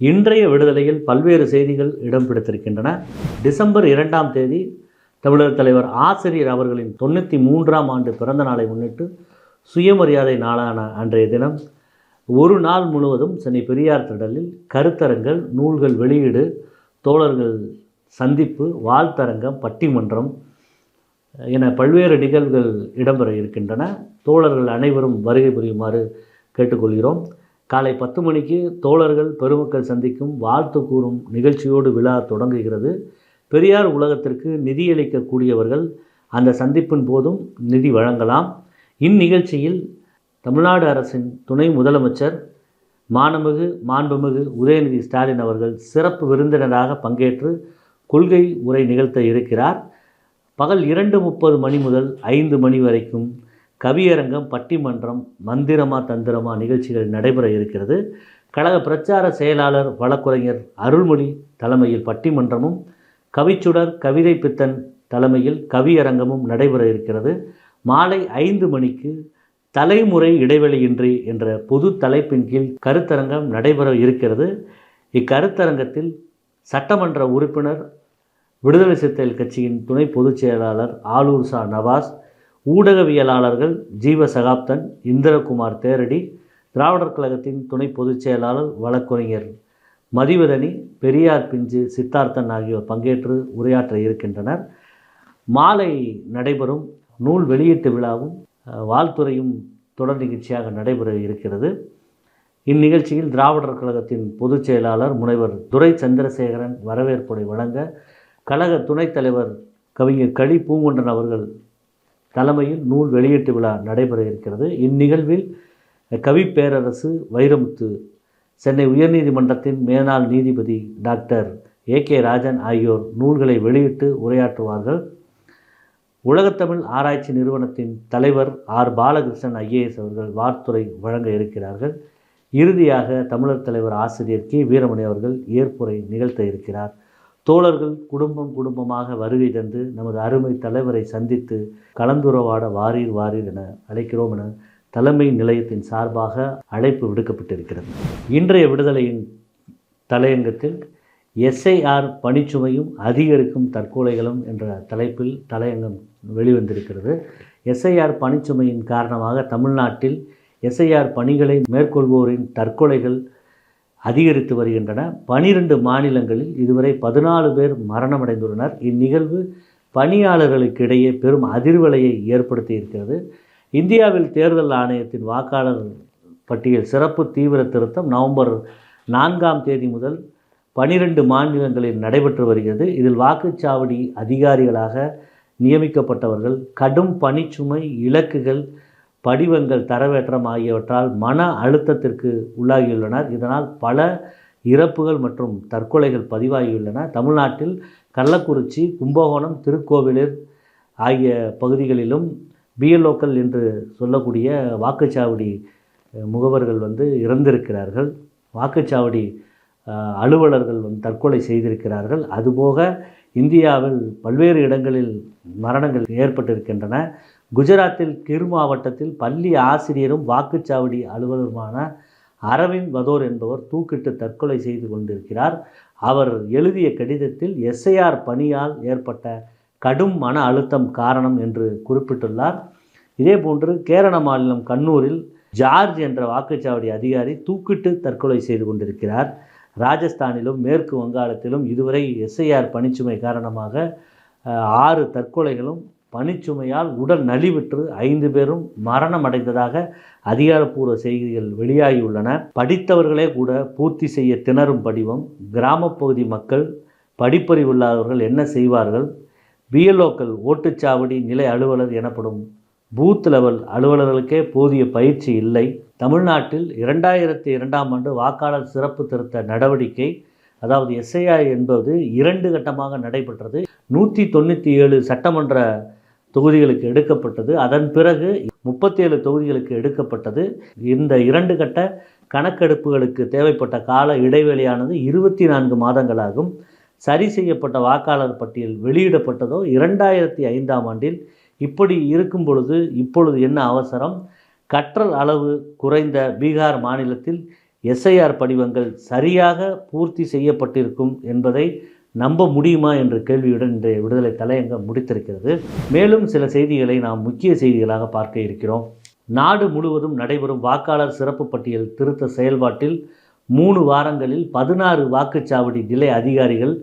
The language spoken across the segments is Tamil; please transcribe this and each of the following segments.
இன்றைய விடுதலையில் பல்வேறு செய்திகள் இடம் பிடித்திருக்கின்றன டிசம்பர் இரண்டாம் தேதி தமிழர் தலைவர் ஆசிரியர் அவர்களின் தொண்ணூற்றி மூன்றாம் ஆண்டு பிறந்த நாளை முன்னிட்டு சுயமரியாதை நாளான அன்றைய தினம் ஒரு நாள் முழுவதும் சென்னை பெரியார் திடலில் கருத்தரங்கள் நூல்கள் வெளியீடு தோழர்கள் சந்திப்பு வாழ்த்தரங்கம் பட்டிமன்றம் என பல்வேறு நிகழ்வுகள் இடம்பெற இருக்கின்றன. தோழர்கள் அனைவரும் வருகை புரியுமாறு கேட்டுக்கொள்கிறோம். காலை பத்து மணிக்கு தோழர்கள் பெருமக்கள் சந்திக்கும் வாழ்த்து கூறும் நிகழ்ச்சியோடு விழா தொடங்குகிறது. பெரியார் உலகத்திற்கு நிதியளிக்கக்கூடியவர்கள் அந்த சந்திப்பின் போதும் நிதி வழங்கலாம். இந்நிகழ்ச்சியில் தமிழ்நாடு அரசின் துணை முதலமைச்சர் மானமிகு மாண்புமிகு உதயநிதி ஸ்டாலின் அவர்கள் சிறப்பு விருந்தினராக பங்கேற்று கொள்கை உரை நிகழ்த்த இருக்கிறார். பகல் இரண்டு முப்பது மணி முதல் ஐந்து மணி வரைக்கும் கவியரங்கம் பட்டிமன்றம் மந்திரமா தந்திரமா நிகழ்ச்சிகள் நடைபெற இருக்கிறது. கழக பிரச்சார செயலாளர் வழக்குரைஞர் அருள்மொழி தலைமையில் பட்டிமன்றமும் கவிச்சுடர் கவிதை பித்தன் தலைமையில் கவியரங்கமும் நடைபெற இருக்கிறது. மாலை ஐந்து மணிக்கு தலைமுறை இடைவெளியின்றி என்ற பொது தலைப்பின் கீழ் கருத்தரங்கம் நடைபெற இருக்கிறது. இக்கருத்தரங்கத்தில் சட்டமன்ற உறுப்பினர் விடுதலை சிறுத்தைகள் கட்சியின் துணை பொதுச் செயலாளர் ஆலூர் சா நவாஸ் ஊடகவியலாளர்கள் ஜீவ சகாப்தன் இந்திரகுமார் தேரடி திராவிடர் கழகத்தின் துணை பொதுச் செயலாளர் வழக்கறிஞர் மதிவதனி பெரியார் பிஞ்சு சித்தார்த்தன் ஆகியோர் பங்கேற்று உரையாற்ற இருக்கின்றனர். மாலை நடைபெறும் நூல் வெளியீட்டு விழாவும் வாழ்த்துறையும் தொடர் நிகழ்ச்சியாக நடைபெற இருக்கிறது. இந்நிகழ்ச்சியில் திராவிடர் கழகத்தின் பொதுச் செயலாளர் முனைவர் துரை சந்திரசேகரன் வரவேற்புரை வழங்க கழக துணைத் தலைவர் கவிஞர் களி பூங்குன்றன் அவர்கள் தலைமையில் நூல் வெளியீட்டு விழா நடைபெற இருக்கிறது. இந்நிகழ்வில் கவி பேரரசு வைரமுத்து சென்னை உயர்நீதிமன்றத்தின் மேனாள் நீதிபதி டாக்டர் ஏ கே ராஜன் ஆகியோர் நூல்களை வெளியிட்டு உரையாற்றுவார்கள். உலகத்தமிழ் ஆராய்ச்சி நிறுவனத்தின் தலைவர் ஆர். பாலகிருஷ்ணன் ஐஏஎஸ் அவர்கள் வார்த்துரை வழங்க இருக்கிறார்கள். இறுதியாக தமிழர் தலைவர் ஆசிரியர் கே. வீரமணி அவர்கள் ஏற்புரை நிகழ்த்த இருக்கிறார். தோழர்கள் குடும்பம் குடும்பமாக வருகை தந்து நமது அருமை தலைவரை சந்தித்து கலந்துரவாட வாரீர் வாரீர் என அழைக்கிறோம் என தலைமை நிலையத்தின் சார்பாக அழைப்பு விடுக்கப்பட்டிருக்கிறது. இன்றைய விடுதலையின் தலையங்கத்தில் எஸ்ஐஆர் பணிச்சுமையும் அதிகரிக்கும் தற்கொலைகளும் என்ற தலைப்பில் தலையங்கம் வெளிவந்திருக்கிறது. எஸ்ஐஆர் பணிச்சுமையின் காரணமாக தமிழ்நாட்டில் எஸ்ஐஆர் பணிகளை மேற்கொள்வோரின் தற்கொலைகள் அதிகரித்து வருகின்றன. பனிரெண்டு மாநிலங்களில் இதுவரை பதினாலு பேர் மரணமடைந்துள்ளனர். இந்நிகழ்வு பணியாளர்களுக்கு இடையே பெரும் அதிர்வலையை ஏற்படுத்தி இருக்கிறது இந்தியாவில் தேர்தல் ஆணையத்தின் வாக்காளர் பட்டியல் சிறப்பு தீவிர திருத்தம் நவம்பர் நான்காம் தேதி முதல் பனிரெண்டு மாநிலங்களில் நடைபெற்று வருகிறது. இதில் வாக்குச்சாவடி அதிகாரிகளாக நியமிக்கப்பட்டவர்கள் கடும் பணிச்சுமை இலக்குகள் படிவங்கள் தரவேற்றம் ஆகியவற்றால் மன அழுத்தத்திற்கு உள்ளாகியுள்ளனர். இதனால் பல இறப்புகள் மற்றும் தற்கொலைகள் பதிவாகியுள்ளன. தமிழ்நாட்டில் கள்ளக்குறிச்சி கும்பகோணம் திருக்கோவிலூர் ஆகிய பகுதிகளிலும் பிஎல்ஓக்கள் என்று சொல்லக்கூடிய வாக்குச்சாவடி முகவர்கள் வந்து இறந்திருக்கிறார்கள். வாக்குச்சாவடி அலுவலர்கள் வந்து தற்கொலை செய்திருக்கிறார்கள். அதுபோக இந்தியாவில் பல்வேறு இடங்களில் மரணங்கள் ஏற்பட்டிருக்கின்றன. குஜராத்தில் கிர் மாவட்டத்தில் பள்ளி ஆசிரியரும் வாக்குச்சாவடி அலுவலருமான அரவிந்த் வதோர் என்பவர் தூக்கிட்டு தற்கொலை செய்து கொண்டிருக்கிறார். அவர் எழுதிய கடிதத்தில் எஸ்ஐஆர் பணியால் ஏற்பட்ட கடும் மன அழுத்தம் காரணம் என்று குறிப்பிட்டுள்ளார். இதேபோன்று கேரள மாநிலம் கண்ணூரில் ஜார்ஜ் என்ற வாக்குச்சாவடி அதிகாரி தூக்கிட்டு தற்கொலை செய்து கொண்டிருக்கிறார். ராஜஸ்தானிலும் மேற்கு வங்காளத்திலும் இதுவரை எஸ்ஐஆர் பணிச்சுமை காரணமாக ஆறு தற்கொலைகளும் பணிச்சுமையால் உடல் நலிவுற்று ஐந்து பேரும் மரணம் அடைந்ததாக அதிகாரப்பூர்வ செய்திகள் வெளியாகியுள்ளன. படித்தவர்களே கூட பூர்த்தி செய்ய திணறும் படிவம். கிராமப்பகுதி மக்கள் படிப்பறிவில்லாதவர்கள் என்ன செய்வார்கள்? பிஎல்ஓக்கள் ஓட்டுச்சாவடி நிலை அலுவலர் எனப்படும் பூத் லெவல் அலுவலர்களுக்கே போதிய பயிற்சி இல்லை. தமிழ்நாட்டில் இரண்டாயிரத்தி இரண்டாம் ஆண்டு வாக்காளர் சிறப்பு திருத்த நடவடிக்கை அதாவது எஸ்ஐஆர் என்பது இரண்டு கட்டமாக நடைபெற்றது. நூற்றி தொண்ணூற்றி ஏழு சட்டமன்ற தொகுதிகளுக்கு எடுக்கப்பட்டது. அதன் பிறகு முப்பத்தி ஏழு தொகுதிகளுக்கு எடுக்கப்பட்டது. இந்த இரண்டு கட்ட கணக்கெடுப்புகளுக்கு தேவைப்பட்ட கால இடைவெளியானது இருபத்தி நான்கு மாதங்களாகும். சரி செய்யப்பட்ட வாக்காளர் பட்டியல் வெளியிடப்பட்டதோ இரண்டாயிரத்தி ஐந்தாம் ஆண்டில் இப்படி இருக்கும் பொழுது இப்பொழுது என்ன அவசரம்? கற்றல் அளவு குறைந்த பீகார் மாநிலத்தில் எஸ்ஐஆர் படிவங்கள் சரியாக பூர்த்தி செய்யப்பட்டிருக்கும் என்பதை நம்ப முடியுமா என்ற கேள்வியுடன் இந்த விடுதலை தலையங்கம் முடித்திருக்கிறது. மேலும் சில செய்திகளை நாம் முக்கிய செய்திகளாக பார்க்க இருக்கிறோம். நாடு முழுவதும் நடைபெறும் வாக்காளர் சிறப்பு பட்டியல் திருத்த செயல்பாட்டில் மூணு வாரங்களில் பதினாறு வாக்குச்சாவடி நிலை அதிகாரிகள்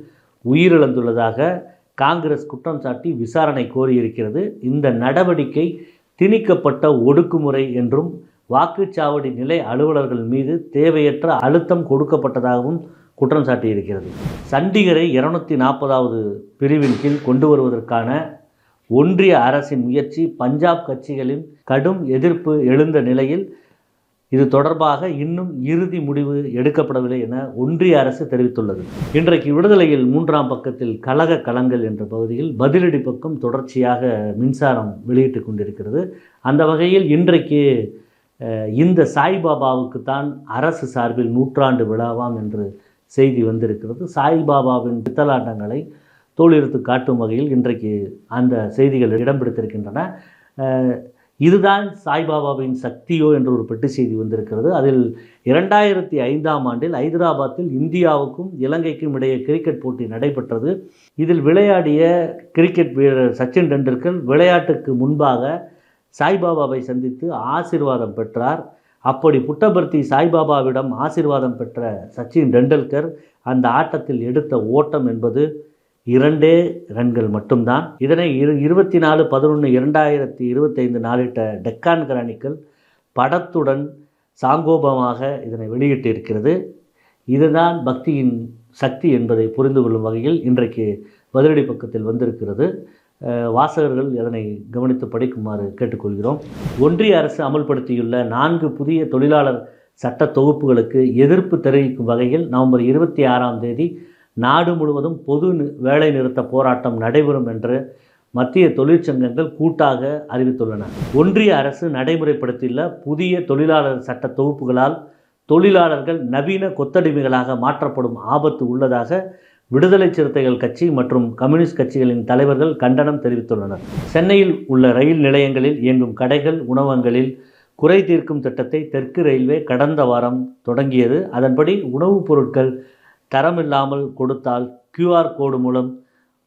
உயிரிழந்துள்ளதாக காங்கிரஸ் குற்றம் சாட்டி விசாரணை கோரியிருக்கிறது. இந்த நடவடிக்கை திணிக்கப்பட்ட ஒடுக்குமுறை என்றும் வாக்குச்சாவடி நிலை அலுவலர்கள் மீது தேவையற்ற அழுத்தம் கொடுக்கப்பட்டதாகவும் குற்றம் சாட்டியிருக்கிறது. சண்டிகரை இருநூத்தி நாற்பதாவது பிரிவின் கீழ் கொண்டு வருவதற்கான ஒன்றிய அரசின் முயற்சி பஞ்சாப் கட்சிகளின் கடும் எதிர்ப்பு எழுந்த நிலையில் இது தொடர்பாக இன்னும் இறுதி முடிவு எடுக்கப்படவில்லை என ஒன்றிய அரசு தெரிவித்துள்ளது. இன்றைக்கு விடுதலையில் மூன்றாம் பக்கத்தில் கழக களங்கள் என்ற பகுதியில் பதிலடி பக்கம் தொடர்ச்சியாக மின்சாரம் வெளியிட்டு கொண்டிருக்கிறது. அந்த வகையில் இன்றைக்கு இந்த சாய்பாபாவுக்கு தான் அரசு சார்பில் நூற்றாண்டு விழாவாம் என்று செய்தி வந்திருக்கிறது. சாய்பாபாவின் பித்தலாட்டங்களை தோலிருத்து காட்டும் வகையில் இன்றைக்கு அந்த செய்திகள் இடம் பிடித்திருக்கின்றன இதுதான் சாய்பாபாவின் சக்தியோ என்ற ஒரு பெட்டி செய்தி வந்திருக்கிறது. அதில் இரண்டாயிரத்தி ஐந்தாம் ஆண்டில் ஐதராபாத்தில் இந்தியாவுக்கும் இலங்கைக்கும் இடையே கிரிக்கெட் போட்டி நடைபெற்றது. இதில் விளையாடிய கிரிக்கெட் வீரர் சச்சின் டெண்டுல்கர் விளையாட்டுக்கு முன்பாக சாய்பாபாவை சந்தித்து ஆசீர்வாதம் பெற்றார். அப்படி புட்டபர்த்தி சாய்பாபாவிடம் ஆசீர்வாதம் பெற்ற சச்சின் டெண்டுல்கர் அந்த ஆட்டத்தில் எடுத்த ஓட்டம் என்பது இரண்டே ரன்கள் மட்டும்தான். இதனை இரு இருபத்தி நாலு பதினொன்று இரண்டாயிரத்தி இருபத்தைந்து நாளிட்ட டெக்கான் கிரானிக்கல் படத்துடன் சாங்கோபமாக இதனை வெளியிட்டிருக்கிறது. இதுதான் பக்தியின் சக்தி என்பதை புரிந்து கொள்ளும் வகையில் இன்றைக்கு பதிலடி பக்கத்தில் வந்திருக்கிறது. வாசகர்கள் அதனை கவனித்து படிக்குமாறு கேட்டுக்கொள்கிறோம். ஒன்றிய அரசு அமல்படுத்தியுள்ள நான்கு புதிய தொழிலாளர் சட்ட தொகுப்புகளுக்கு எதிர்ப்பு தெரிவிக்கும் வகையில் நவம்பர் இருபத்தி ஆறாம் தேதி நாடு முழுவதும் பொது வேலை நிறுத்த போராட்டம் நடைபெறும் என்று மத்திய தொழிற்சங்கங்கள் கூட்டாக அறிவித்துள்ளன. ஒன்றிய அரசு நடைமுறைப்படுத்தியுள்ள புதிய தொழிலாளர் சட்ட தொகுப்புகளால் தொழிலாளர்கள் நவீன கொத்தடிமைகளாக மாற்றப்படும் ஆபத்து உள்ளதாக விடுதலை சிறுத்தைகள் கட்சி மற்றும் கம்யூனிஸ்ட் கட்சிகளின் தலைவர்கள் கண்டனம் தெரிவித்துள்ளனர். சென்னையில் உள்ள ரயில் நிலையங்களில் இயங்கும் கடைகள் உணவகங்களில் குறை தீர்க்கும் திட்டத்தை தெற்கு ரயில்வே கடந்த வாரம் தொடங்கியது. அதன்படி உணவுப் பொருட்கள் தரமில்லாமல் கொடுத்தால் கியூஆர் கோடு மூலம்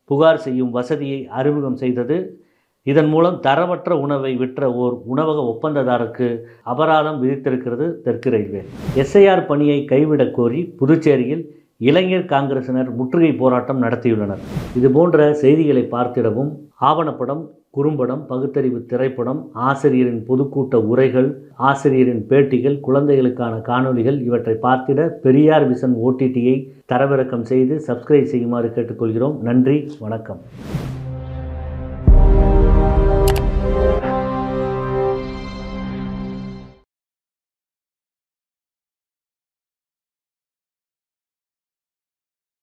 புகார் செய்யும் வசதியை அறிமுகம் செய்தது. இதன் மூலம் தரமற்ற உணவை விற்ற ஓர் உணவக ஒப்பந்ததாருக்கு அபராதம் விதித்திருக்கிறது தெற்கு ரயில்வே. எஸ்ஐஆர் பணியை கைவிடக் கோரி புதுச்சேரியில் இளைஞர் காங்கிரசினர் முற்றுகை போராட்டம் நடத்தியுள்ளனர். இது போன்ற செய்திகளை பார்த்திடவும் ஆவணப்படம் குறும்படம் பகுத்தறிவு திரைப்படம் ஆசிரியரின் பொதுக்கூட்ட உரைகள் ஆசிரியரின் பேட்டிகள் குழந்தைகளுக்கான காணொலிகள் இவற்றை பார்த்திட பெரியார் விசன் ஓடிடியை தரவிறக்கம் செய்து சப்ஸ்கிரைப் செய்யுமாறு கேட்டுக்கொள்கிறோம். நன்றி வணக்கம்.